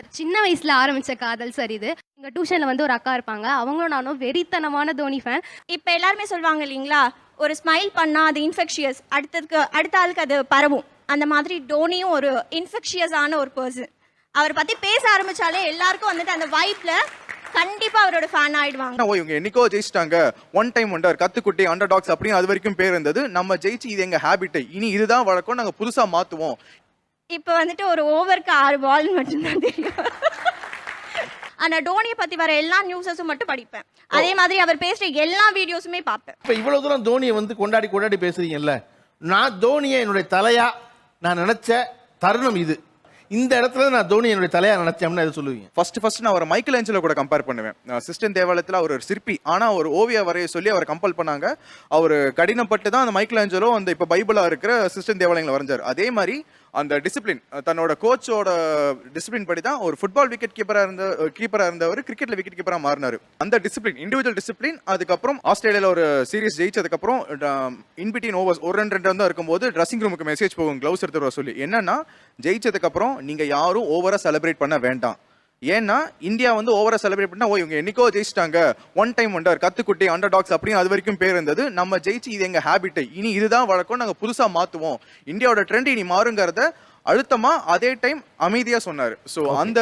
Sir சின்ன வயசுல ஆரம்பிச்ச காதல் சார் இது. எங்க டியூஷன்ல வந்து ஒரு அக்கா இருப்பாங்க. அவங்களும் நானும் வெறித்தனமான தோனி ஃபேன் இப்போ எல்லாருமே சொல்லுவாங்க இல்லைங்களா? ஒரு ஸ்மைல் பண்ணால் அது இன்ஃபெக்ஷியஸ் அடுத்ததுக்கு அடுத்த ஆளுக்கு அது பரவும். அந்த மாதிரி டோனியும் ஒரு இன்ஃபெக்ஷியஸான ஒரு பர்சன் அவரை பற்றி பேச ஆரம்பிச்சாலே எல்லாருக்கும் வந்துட்டு அந்த வைப்பில் கண்டிப்பாக அவரோட ஃபேன் ஆயிடுவாங்க. ஓ இவங்க என்னைக்கோ ஜெயிச்சிட்டாங்க. ஒன் டைம் ஒண்டர் கத்துக்குட்டி அண்டர் டாக்ஸ் அப்படின்னு அது வரைக்கும் பேர் இருந்தது. நம்ம ஜெயிச்சு இது எங்க ஹேபிட் இனி இதுதான் வழக்கம். நாங்க புதுசா மாத்துவோம். இப்போ வந்துட்டு ஒரு ஓவருக்கு ஆறு பால் மட்டும்தான் தெரியும். ஆனால் டோனியை பற்றி வர எல்லா நியூஸஸும் மட்டும் படிப்பேன். அதே மாதிரி அவர் பேசுகிற எல்லா வீடியோஸுமே பார்ப்பேன். இப்போ இவ்வளவு தூரம் தோனியை வந்து கொண்டாடி கொண்டாடி பேசுறீங்கல்ல நான் தோனியை என்னுடைய தலையா நான் நினைச்ச தருணம் இது. இந்த இடத்துல நான் தோனி என்னுடைய தலையா நினைச்சேன்னு எது சொல்லுவீங்க? ஃபர்ஸ்ட் ஃபர்ஸ்ட் நான் அவரை மைக்கேல் ஏஞ்சலோ கூட கம்பேர் பண்ணுவேன். சிஸ்டன் தேவாலயத்தில் அவர் ஒரு சிற்பி. ஆனா ஒரு ஓவிய வரைய சொல்லி அவரை கம்பல் பண்ணாங்க. அவர் கடினப்பட்டு தான் அந்த மைக்கேல் ஏஞ்சலோ அந்த இப்போ பைபிளா இருக்கிற சிஸ்டன் தேவாலயங்களை வரைஞ்சார். அதே மாதிரி அந்த டிசிப்ளின் தன்னோட கோச்சோட டிசிப்ளின் படி தான் ஒரு ஃபுட்பால் விக்கெட் கீப்பராக இருந்த கீப்பராக இருந்தவர் கிரிக்கெட்ல விக்கெட் கீப்பராக மாறினாரு. அந்த டிசிப்ளின் இண்டிவிஜுவல் டிசிப்ளின் அதுக்கப்புறம் ஆஸ்திரேலியாவில் ஒரு சீரிஸ் ஜெயிச்சதுக்கப்புறம் இன்பிட்டின் ஓவர்ஸ் ஒரு ரெண்டு ரெண்டு வந்து இருக்கும்போது ட்ரெஸ்ஸிங் ரூமுக்கு மெசேஜ் போகும் க்ளவுஸ் எடுத்து வர சொல்லி. என்னன்னா ஜெயிச்சதுக்கப்புறம் நீங்கள் யாரும் ஓவராக செலிப்ரேட் பண்ண வேண்டாம். ஏன்னா இந்தியா வந்து ஓவரா செலிப்ரேட் பண்ணா ஓ இவங்க என்னைக்கோ ஜெயிச்சிட்டாங்க. ஒன் டைம் ஒண்டர் கத்துக்குட்டி அண்டர் டாக்ஸ் அப்படின்னு அது வரைக்கும் பேர் இருந்தது. நம்ம ஜெயிச்சு இது எங்க ஹேபிட் இனி இதுதான் வழக்கம் நாங்க புதுசா மாத்துவோம். இந்தியாவோட ட்ரெண்ட் இனி மாறுங்கிறத அழுத்தமா அதே டைம் அமைதியா சொன்னாரு. சோ அந்த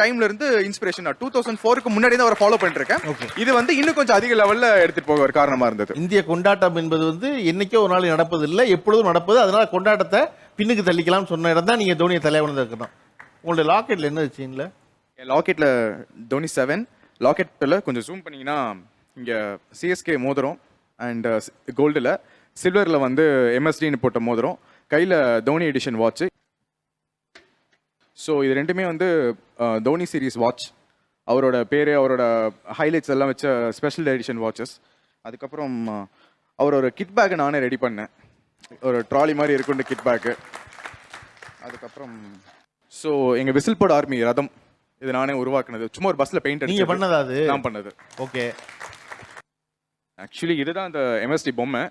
டைம்ல இருந்து இன்ஸ்பிரேஷன் டூ தௌசண்ட் ஃபோருக்கு முன்னாடி தான் அவரை ஃபாலோ பண்ணிட்டு இருக்கேன். இது வந்து இன்னும் கொஞ்சம் அதிக லெவல்ல எடுத்துட்டு போக ஒரு காரணமா இருந்தது. இந்திய கொண்டாட்டம் என்பது வந்து என்னைக்கோ ஒரு நாள் நடப்பதில்லை எப்பொழுதும் நடப்பது. அதனால கொண்டாட்டத்தை பின்னுக்கு தள்ளிக்கலாம்னு சொன்ன இடம் தான் நீங்க தோனியை தலையா இருக்கணும் உங்களுடைய லாக்கெட்ல என்ன வச்சீங்களா லாக்கெட்டில் தோனி செவன் லாக்கெட்டில் கொஞ்சம் ஜூம் பண்ணிங்கன்னா இங்கே சிஎஸ்கே மோதிரம் அண்ட் கோல்டில் சில்வரில் வந்து எம்எஸ்டின்னு போட்ட மோதிரம். கையில் தோனி எடிஷன் வாட்ச் ஸோ இது ரெண்டுமே வந்து தோனி சீரிஸ் வாட்ச் அவரோட பேர் அவரோட ஹைலைட்ஸ் எல்லாம் வச்ச ஸ்பெஷல் எடிஷன் வாட்சஸ் அதுக்கப்புறம் uh, அவர் அவரோட கிட் பேக்கை நானே ரெடி பண்ணேன். ஒரு ட்ராலி மாதிரி இருக்குண்டு கிட் பேக்கு அதுக்கப்புறம் ஸோ எங்கள் விசில் போட ஆர்மி ரதம். இது நானே உருவாக்குனது. சும்மா ஒரு பஸ்ஸில் பெயிண்ட் நீங்க பண்ணதா அது? நான் பண்ணது. ஓகே. ஆக்சுவலி இதுதான் அந்த எம்எஸ்டி பொம்மை.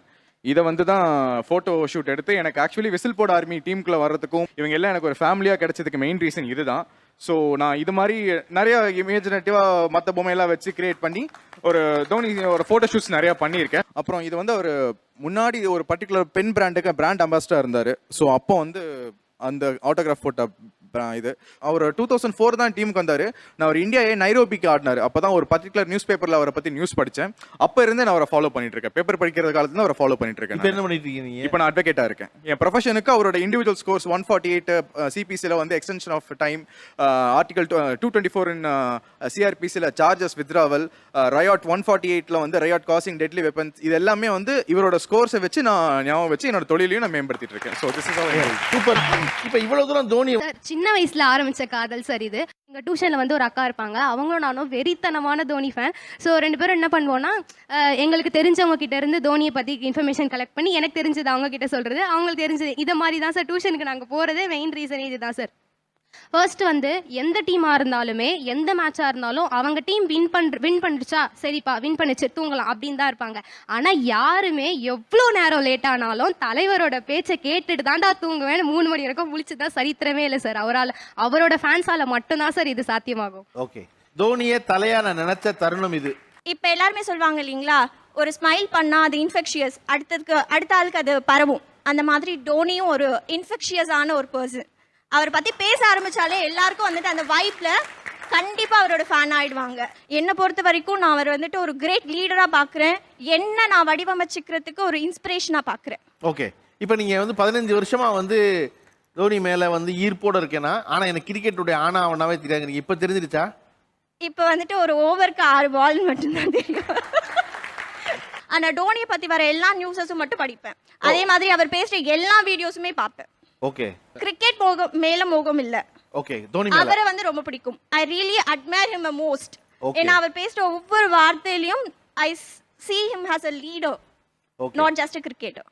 இதை வந்து தான் ஃபோட்டோ ஷூட் எடுத்து எனக்கு ஆக்சுவலி விசில் போட ஆர்மி டீமுக்குள்ள வர்றதுக்கும் இவங்க எல்லாம் எனக்கு ஒரு ஃபேமிலியாக கிடைச்சதுக்கு மெயின் ரீசன் இதுதான் ஸோ நான் இது மாதிரி நிறைய இமேஜினேட்டிவாக மற்ற பொம்மையெல்லாம் வச்சு கிரியேட் பண்ணி ஒரு தோனி ஒரு ஃபோட்டோ ஷூட்ஸ் நிறையா பண்ணியிருக்கேன். அப்புறம் இது வந்து ஒரு முன்னாடி ஒரு பர்டிகுலர் பென் பிராண்டுக்கு பிராண்ட் அம்பாசிடர் இருந்தார். ஸோ அப்போ வந்து அந்த ஆட்டோகிராஃப் போட்ட bra- இது. அவர் டூ தௌசண்ட் ஃபோர் தான் டீமுக்கு வந்தார். நான் அவர் இந்தியாவே நைரோபிக்கு ஆடினார். அப்போ தான் ஒரு பர்டிகுலர் நியூஸ் பேப்பரில் அவரை பற்றி நியூஸ் படித்தேன் அப்போ இருந்தே நான் அவரை ஃபாலோ பண்ணிட்டு இருக்கேன். பேப்பர் படிக்கிற காலத்துல அவரை ஃபாலோ பண்ணிட்டு இருக்கேன் இப்போ நான். என்ன பண்ணிட்டு இருக்கீங்க? இப்போ நான் அட்வொகேட்டா இருக்கேன். என் ப்ரொஃபஷனுக்கு அவரோட individual scores one forty eight சிபிசியில் வந்து extension of time article two twenty four in சிஆர்பிசியில் charges withdrawal riot one forty எயிட்டில் வந்து ரயாட் காசிங் டெட்லி வெப்பன்ஸ் இது எல்லாமே வந்து இவரோட ஸ்கோர்ஸை வச்சு நான் ஞாபகம் வச்சு என்னோட தொழிலையும் நான் மேம்படுத்திட்டு இருக்கேன். ஸோ திஸ் இஸ் சூப்பர் இப்போ இவ்வளவு தூரம் தோனி சார் சின்ன வயசுல ஆரம்பிச்ச காதல் சார் இது. எங்கள் டியூஷனில் வந்து ஒரு அக்கா இருப்பாங்க. அவங்களும் நானும் வெறித்தனமான தோனி ஃபேன் ஸோ ரெண்டு பேரும் என்ன பண்ணுவோம்னா எங்களுக்கு தெரிஞ்சவங்க கிட்ட இருந்து தோனியை பற்றி இன்ஃபர்மேஷன் கலெக்ட் பண்ணி எனக்கு தெரிஞ்சது அவங்க கிட்ட சொல்கிறது அவங்களுக்கு தெரிஞ்சது. இதை மாதிரி தான் சார் டியூஷனுக்கு நாங்கள் போகிறதே மெயின் ரீசன் இதுதான் சார். ஃபர்ஸ்ட் வந்து எந்த டீமா இருந்தாலுமே எந்த மேட்சா இருந்தாலும் அவங்க டீம் வின் பண்ற வின் பண்ணிடுச்சா? சரிப்பா வின் பண்ணிச்சு தூங்கலாம் அப்படின்னு தான் இருப்பாங்க. ஆனா யாருமே எவ்வளோ நேரம் லேட் ஆனாலும் தலைவரோட பேச்சை கேட்டுட்டு தான்டா தூங்குவேன் மூணு மணி வரைக்கும் முழிச்சு தான் சரித்திரமே இல்லை சார் அவரால் அவரோட ஃபேன்ஸால மட்டும்தான் சார் இது சாத்தியமாகும். ஓகே தோனியை தலையா நான் நினைச்ச தருணம் இது. இப்போ எல்லாருமே சொல்லுவாங்க இல்லைங்களா ஒரு ஸ்மைல் பண்ணால் அது இன்ஃபெக்ஷியஸ் அடுத்ததுக்கு அடுத்த ஆளுக்கு அது பரவும். அந்த மாதிரி டோனியும் ஒரு இன்ஃபெக்ஷியஸான ஒரு பர்சன் அவரை பற்றி பேச ஆரம்பிச்சாலே எல்லாருக்கும் வந்துட்டு அந்த வைப்பில் கண்டிப்பாக அவரோட ஃபேன் ஆயிடுவாங்க. என்னை பொறுத்த வரைக்கும் நான் அவர் வந்துட்டு ஒரு கிரேட் லீடராக பார்க்குறேன் என்ன நான் வடிவமைச்சிக்கிறதுக்கு ஒரு இன்ஸ்பிரேஷனாக பார்க்குறேன் ஓகே இப்போ நீங்க வந்து பதினஞ்சு வருஷமா வந்து தோனி மேல வந்து ஈர்ப்போட இருக்கேனா? ஆனா எனக்கு கிரிக்கெட்டுடைய ஆனா அவனாவே தெரியாது. இப்போ தெரிஞ்சிருச்சா? இப்போ வந்துட்டு ஒரு ஓவருக்கு ஆறு பால் மட்டும்தான் தெரியும். ஆனால் டோனியை பற்றி வர எல்லா நியூஸஸும் மட்டும் படிப்பேன். அதே மாதிரி அவர் பேசுகிற எல்லா வீடியோஸுமே பார்ப்பேன். ஓகே கிரிக்கெட் மோகம் மேல மோகம் இல்ல. ஓகே தோனி மேல. அவரை வந்து ரொம்ப பிடிக்கும். I really admire him most. ஏன்னா அவர் பேசுற ஒவ்வொரு வார்த்தையிலையும் ஐ see him as a leader Okay. not just a cricketer.